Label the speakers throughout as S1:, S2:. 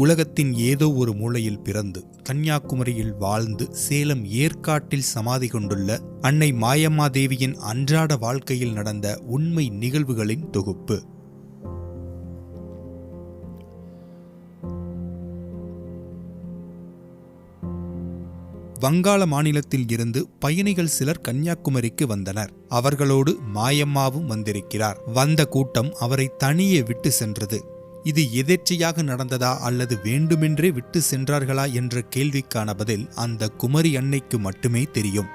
S1: உலகத்தின் ஏதோ ஒரு மூலையில் பிறந்து கன்னியாகுமரியில் வாழ்ந்து சேலம் ஏற்காட்டில் சமாதி கொண்டுள்ள அன்னை மாயம்மா தேவியின் அன்றாட வாழ்க்கையில் நடந்த உண்மை நிகழ்வுகளின் தொகுப்பு. வங்காள மாநிலத்தில் இருந்து பயணிகள் சிலர் கன்னியாகுமரிக்கு வந்தனர். அவர்களோடு மாயம்மாவும் வந்திருக்கிறார். வந்த கூட்டம் அவரை தனியே விட்டு சென்றது. இது எதேச்சையாக நடந்ததா அல்லது வேண்டுமென்றே விட்டு சென்றார்களா என்ற கேள்விக்கான பதில் அந்த குமரி அன்னைக்கு மட்டுமே தெரியும்.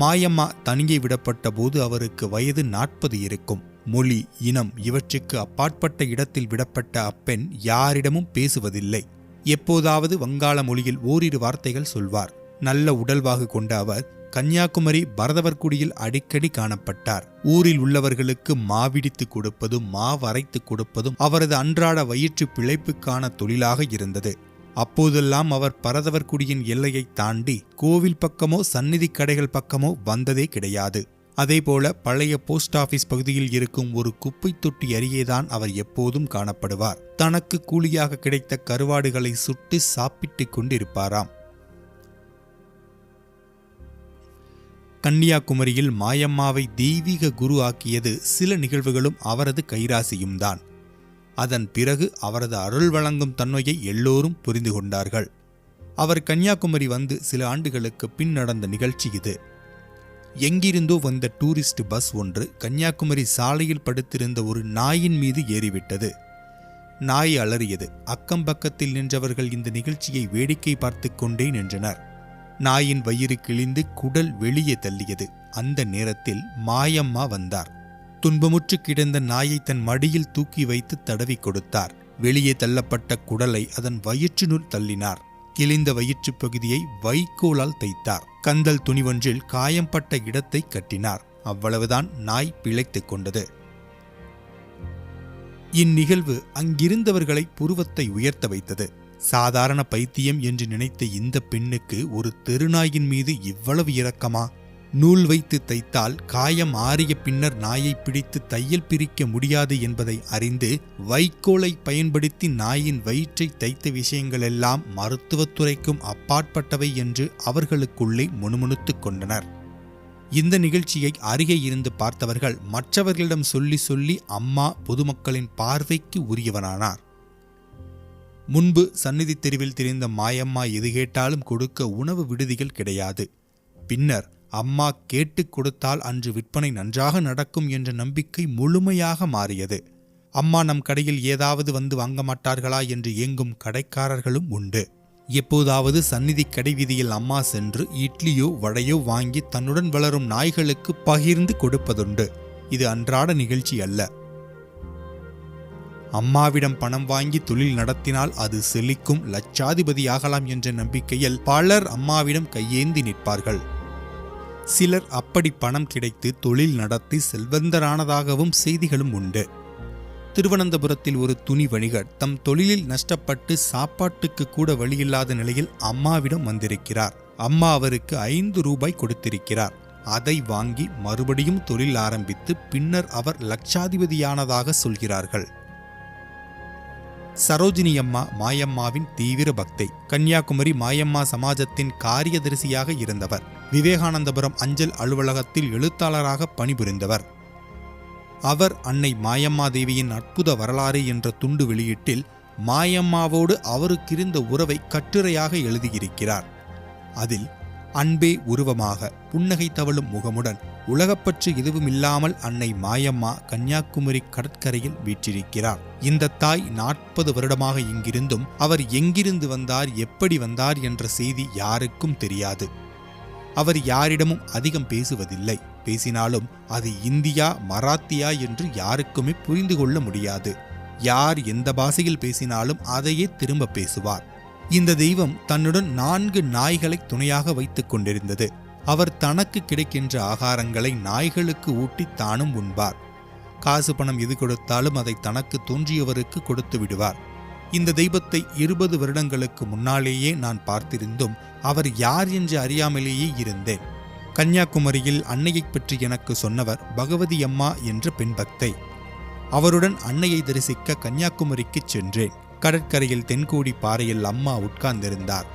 S1: மாயம்மா தனியே விடப்பட்ட போது அவருக்கு வயது நாற்பது இருக்கும். மொழி இனம் இவற்றுக்கு அப்பாற்பட்ட இடத்தில் விடப்பட்ட அப்பெண் யாரிடமும் பேசுவதில்லை. எப்போதாவது வங்காள மொழியில் ஓரிரு வார்த்தைகள் சொல்வார். நல்ல உடல்வாகு கொண்ட அவர் கன்னியாகுமரி பரதவர்குடியில் அடிக்கடி காணப்பட்டார். ஊரில் உள்ளவர்களுக்கு மாவிடித்து கொடுப்பதும் மாவரைத்து கொடுப்பதும் அவரது அன்றாட வயிற்று பிழைப்புக்கான தொழிலாக இருந்தது. அப்போதெல்லாம் அவர் பரதவர்குடியின் எல்லையை தாண்டி கோவில் பக்கமோ சந்நிதி கடைகள் பக்கமோ வந்ததே கிடையாது. அதேபோல பழைய போஸ்ட் ஆபீஸ் பகுதியில் இருக்கும் ஒரு குப்பை தொட்டி அருகேதான் அவர் எப்போதும் காணப்படுவார். தனக்கு கூலியாக கிடைத்த கருவாடுகளை சுட்டு சாப்பிட்டுக் கொண்டிருப்பாராம். கன்னியாகுமரியில் மாயம்மாவை தெய்வீக குரு ஆக்கியது சில நிகழ்வுகளும் அவரது கைராசியும்தான் அதன் பிறகு அவரது அருள் வழங்கும் தன்மையை எல்லோரும் புரிந்து கொண்டார்கள். அவர் கன்னியாகுமரி வந்து சில ஆண்டுகளுக்கு பின் நடந்த நிகழ்ச்சி இது. எங்கிருந்தோ வந்த டூரிஸ்ட் பஸ் ஒன்று கன்னியாகுமரி சாலையில் படுத்திருந்த ஒரு நாயின் மீது ஏறிவிட்டது. நாய் அலறியது. அக்கம் பக்கத்தில் நின்றவர்கள் இந்த நிகழ்ச்சியை வேடிக்கை பார்த்து கொண்டே நின்றனர். நாயின் வயிறு கிழிந்து குடல் வெளியே தள்ளியது. அந்த நேரத்தில் மாயம்மா வந்தார். துன்பமுற்று கிடந்த நாயை தன் மடியில் தூக்கி வைத்து தடவி கொடுத்தார். வெளியே தள்ளப்பட்ட குடலை அதன் வயிற்றினுள் தள்ளினார். கிழிந்த வயிற்றுப் பகுதியை வைக்கோலால் தைத்தார். கந்தல் துணிவொன்றில் காயம்பட்ட இடத்தை கட்டினார். அவ்வளவுதான் நாய் பிழைத்துக் கொண்டது. இந்நிகழ்வு அங்கிருந்தவர்களை புருவத்தை உயர்த்த வைத்தது. சாதாரண பைத்தியம் என்று நினைத்த இந்த பெண்ணுக்கு ஒரு தெருநாயின் மீது இவ்வளவு இரக்கமா? நூல் வைத்து தைத்தால் காயம் ஆறிய பின்னர் நாயை பிடித்து தையல் பிரிக்க முடியாது என்பதை அறிந்து வைக்கோலை பயன்படுத்தி நாயின் வயிற்றை தைத்த விஷயங்களெல்லாம் மருத்துவத்துறைக்கும் அப்பாற்பட்டவை என்று அவர்களுக்குள்ளே முணுமுணுத்துக் கொண்டனர். இந்த நிகழ்ச்சியை அருகே இருந்து பார்த்தவர்கள் மற்றவர்களிடம் சொல்லி சொல்லி அம்மா பொதுமக்களின் பார்வைக்கு உரியவனானார். முன்பு சந்நிதி தெருவில் தெரிந்த மாயம்மா எது கேட்டாலும் கொடுக்க உணவு விடுதிகள் கிடையாது. பின்னர் அம்மா கேட்டுக் கொடுத்தால் அன்று விற்பனை நன்றாக நடக்கும் என்ற நம்பிக்கை முழுமையாக மாறியது. அம்மா நம் கடையில் ஏதாவது வந்து வாங்க மாட்டார்களா என்று ஏங்கும் கடைக்காரர்களும் உண்டு. எப்போதாவது சந்நிதி கடை வீதியில் அம்மா சென்று இட்லியோ வடையோ வாங்கி தன்னுடன் வளரும் நாய்களுக்கு பகிர்ந்து கொடுப்பதுண்டு. இது அன்றாட நிகழ்ச்சி அல்ல. அம்மாவிடம் பணம் வாங்கி தொழில் நடத்தினால் அது செழிக்கும் லட்சாதிபதியாகலாம் என்ற நம்பிக்கையில் பலர் அம்மாவிடம் கையேந்தி நிற்பார்கள். சிலர் அப்படி பணம் கிடைத்து தொழில் நடத்தி செல்வந்தரானதாகவும் செய்திகளும் உண்டு. திருவனந்தபுரத்தில் ஒரு துணி வணிகர் தம் தொழிலில் நஷ்டப்பட்டு சாப்பாட்டுக்கு கூட வழியில்லாத நிலையில் அம்மாவிடம் வந்திருக்கிறார். அம்மா அவருக்கு ஐந்து ரூபாய் கொடுத்திருக்கிறார். அதை வாங்கி மறுபடியும் தொழில் ஆரம்பித்து பின்னர் அவர் லட்சாதிபதியானதாக சொல்கிறார்கள். சரோஜினி அம்மா மாயம்மாவின் தீவிர பக்தை. கன்னியாகுமரி மாயம்மா சமாஜத்தின் காரியதரிசியாக இருந்தவர். விவேகானந்தபுரம் அஞ்சல் அலுவலகத்தில் எழுத்தாளராக பணிபுரிந்தவர். அவர் அன்னை மாயம்மா தேவியின் அற்புத வரலாறு என்ற துண்டு வெளியீட்டில் மாயம்மாவோடு அவருக்கிருந்த உறவை கட்டுரையாக எழுதியிருக்கிறார். அதில் அன்பே உருவமாக புன்னகை தவழும் முகமுடன் உலகப்பற்று எதுவும் இல்லாமல் அன்னை மாயம்மா கன்னியாகுமரி கடற்கரையில் வீற்றிருக்கிறார். இந்த தாய் நாற்பது வருடமாக இங்கிருந்தும் அவர் எங்கிருந்து வந்தார் எப்படி வந்தார் என்ற செய்தி யாருக்கும் தெரியாது. அவர் யாரிடமும் அதிகம் பேசுவதில்லை. பேசினாலும் அது இந்தியா மராத்தியா என்று யாருக்குமே புரிந்து கொள்ள முடியாது. யார் எந்த பாஷையில் பேசினாலும் அதையே திரும்ப பேசுவார். இந்த தெய்வம் தன்னுடன் நான்கு நாய்களை துணையாக வைத்துக் கொண்டிருந்தது. அவர் தனக்கு கிடைக்கின்ற ஆகாரங்களை நாய்களுக்கு ஊட்டி தானும் உண்பார். காசு பணம் எது கொடுத்தாலும் அதை தனக்கு தோன்றியவருக்கு கொடுத்து விடுவார். இந்த தெய்வத்தை இருபது வருடங்களுக்கு முன்னாலேயே நான் பார்த்திருந்தும் அவர் யார் என்று அறியாமலேயே இருந்தேன். கன்னியாகுமரியில் அன்னையைப் பற்றி எனக்கு சொன்னவர் பகவதி அம்மா என்ற பெண் பக்தை. அவருடன் அன்னையை தரிசிக்க கன்னியாகுமரிக்குச் சென்றேன். கடற்கரையில் தென்கோடி பாறையில் அம்மா உட்கார்ந்திருந்தார்.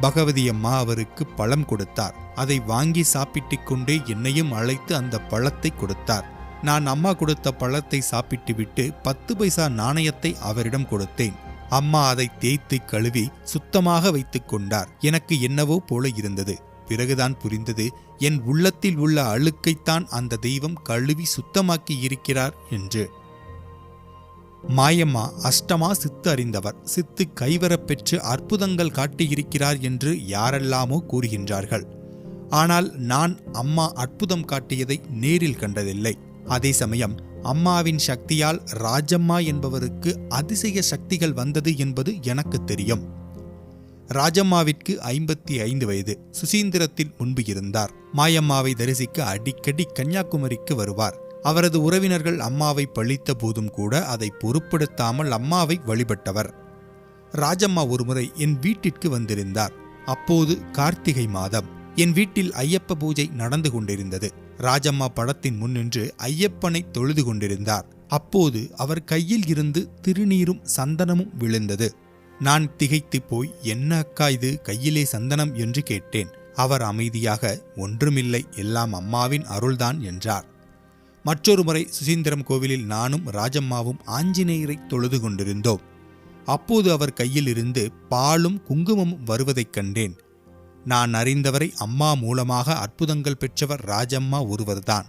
S1: பகவதி அம்மா அவருக்கு பழம் கொடுத்தார். அதை வாங்கி சாப்பிட்டுக் கொண்டே என்னையும் அழைத்து அந்த பழத்தை கொடுத்தார். நான் அம்மா கொடுத்த பழத்தை சாப்பிட்டுவிட்டு பத்து பைசா நாணயத்தை அவரிடம் கொடுத்தேன். அம்மா அதை தேய்த்து கழுவி சுத்தமாக வைத்துக் கொண்டார். எனக்கு என்னவோ போல இருந்தது. பிறகுதான் புரிந்தது என் உள்ளத்தில் உள்ள அழுக்கைத்தான் அந்த தெய்வம் கழுவி சுத்தமாக்கி இருக்கிறார் என்று. மாயம்மா அஷ்டமா சித்து அறிந்தவர். சித்து கைவரப் பெற்று அற்புதங்கள் காட்டியிருக்கிறார் என்று யாரெல்லாமோ கூறுகின்றார்கள். ஆனால் நான் அம்மா அற்புதம் காட்டியதை நேரில் கண்டதில்லை. அதே சமயம் அம்மாவின் சக்தியால் ராஜம்மா என்பவருக்கு அதிசய சக்திகள் வந்தது என்பது எனக்கு தெரியும். ராஜம்மாவிற்கு ஐம்பத்தி ஐந்து வயது. சுசீந்திரத்தில் முன்பு இருந்தார். மாயம்மாவை தரிசிக்க அடிக்கடி கன்னியாகுமரிக்கு வருவார். அவரது உறவினர்கள் அம்மாவை பழித்த போதும் கூட அதை பொருட்படுத்தாமல் அம்மாவை வழிபட்டவர். ராஜம்மா ஒருமுறை என் வீட்டிற்கு வந்திருந்தார். அப்போது கார்த்திகை மாதம். என் வீட்டில் ஐயப்ப பூஜை நடந்து கொண்டிருந்தது. ராஜம்மா படத்தின் முன்னின்று ஐயப்பனை தொழுது கொண்டிருந்தார். அப்போது அவர் கையில் இருந்து திருநீரும் சந்தனமும் விழுந்தது. நான் திகைத்து போய் என்ன அக்கா இது? கையிலே சந்தனம்? என்று கேட்டேன். அவர் அமைதியாக ஒன்றுமில்லை. எல்லாம் அம்மாவின் அருள்தான் என்றார். மற்றொரு முறை சுசீந்திரம் கோவிலில் நானும் ராஜம்மாவும் ஆஞ்சநேயரை தொழுது கொண்டிருந்தோம். அப்போது அவர் கையில் இருந்து பாலும் குங்குமமும் வருவதைக் கண்டேன். நான் அறிந்தவரை அம்மா மூலமாக அற்புதங்கள் பெற்றவர் ராஜம்மா ஒருவர்தான்.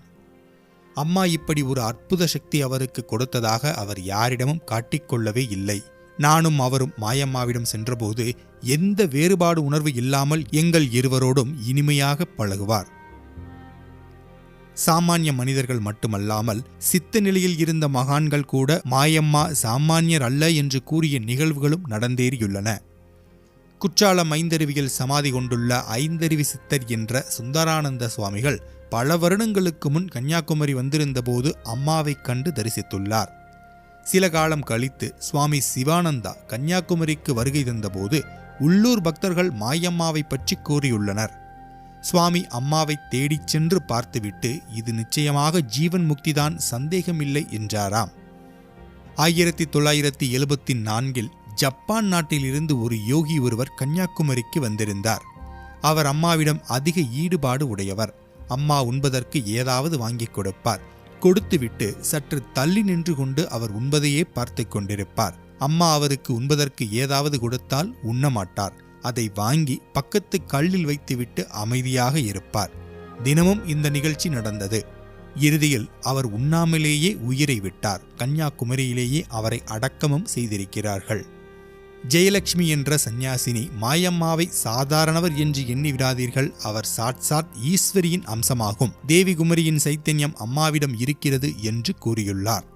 S1: அம்மா இப்படி ஒரு அற்புத சக்தி அவருக்கு கொடுத்ததாக அவர் யாரிடமும் காட்டிக்கொள்ளவே இல்லை. நானும் அவரும் மாயம்மாவிடம் சென்றபோது எந்த வேறுபாடு உணர்வு இல்லாமல் எங்கள் இருவரோடும் இனிமையாக பழகுவார். சாமானிய மனிதர்கள் மட்டுமல்லாமல் சித்த நிலையில் இருந்த மகான்கள் கூட மாயம்மா சாமானியர் அல்ல என்று கூறிய நிகழ்வுகளும் நடந்தேறியுள்ளன. குற்றாலம் ஐந்தருவியில் சமாதி கொண்டுள்ள ஐந்தருவி சித்தர் என்ற சுந்தரானந்த சுவாமிகள் பல வருடங்களுக்கு முன் கன்னியாகுமரி வந்திருந்தபோது அம்மாவைக் கண்டு தரிசித்துள்ளார். சில காலம் கழித்து சுவாமி சிவானந்தா கன்னியாகுமரிக்கு வருகை தந்தபோது உள்ளூர் பக்தர்கள் மாயம்மாவை பற்றி கூறியுள்ளனர். சுவாமி அம்மாவை தேடிச் சென்று பார்த்துவிட்டு இது நிச்சயமாக ஜீவன் முக்திதான் சந்தேகமில்லை என்றாராம். ஆயிரத்தி தொள்ளாயிரத்தி எழுபத்தி நான்கில் ஜப்பான் நாட்டிலிருந்து ஒரு யோகி ஒருவர் கன்னியாகுமரிக்கு வந்திருந்தார். அவர் அம்மாவிடம் அதிக ஈடுபாடு உடையவர். அம்மா உண்பதற்கு ஏதாவது வாங்கிக் கொடுப்பார். கொடுத்துவிட்டு சற்று தள்ளி நின்று கொண்டு அவர் உண்பதையே பார்த்து கொண்டிருப்பார். அம்மா அவருக்கு உண்பதற்கு ஏதாவது கொடுத்தால் உண்ணமாட்டார் அதை வாங்கி பக்கத்து கல்லில் வைத்துவிட்டு அமைதியாக இருப்பார். தினமும் இந்த நிகழ்ச்சி நடந்தது. இறுதியில் அவர் உண்ணாமலேயே உயிரை விட்டார். கன்னியாகுமரியிலேயே அவரை அடக்கமும் செய்திருக்கிறார்கள். ஜெயலட்சுமி என்ற சந்நியாசினி மாயம்மாவை சாதாரணவர் என்று எண்ணி விடாதீர்கள். அவர் சாட்சாத் ஈஸ்வரியின் அம்சமாகும். தேவிகுமரியின் சைத்தன்யம் அம்மாவிடம் இருக்கிறது என்று கூறியுள்ளார்.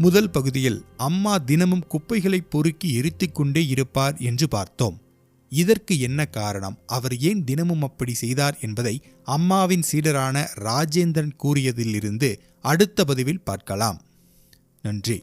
S1: முதல் பகுதியில் அம்மா தினமும் குப்பைகளை பொறுக்கி எரித்துக் கொண்டே இருப்பார் என்று பார்த்தோம். இதற்கு என்ன காரணம்? அவர் ஏன் தினமும் அப்படி செய்தார் என்பதை அம்மாவின் சீடரான ராஜேந்திரன் கூறியதிலிருந்து அடுத்த பதிவில் பார்க்கலாம். நன்றி.